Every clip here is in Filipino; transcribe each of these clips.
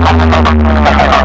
Thank you.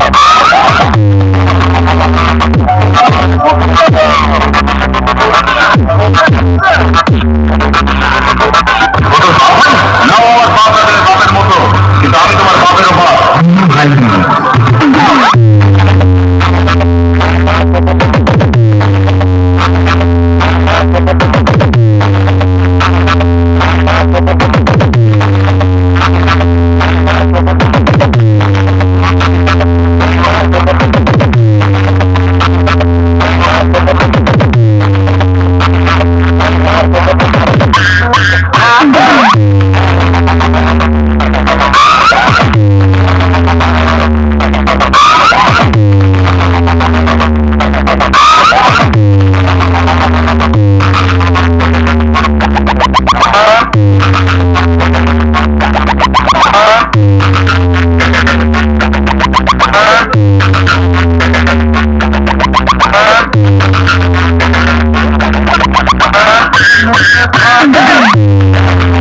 Oh, my God.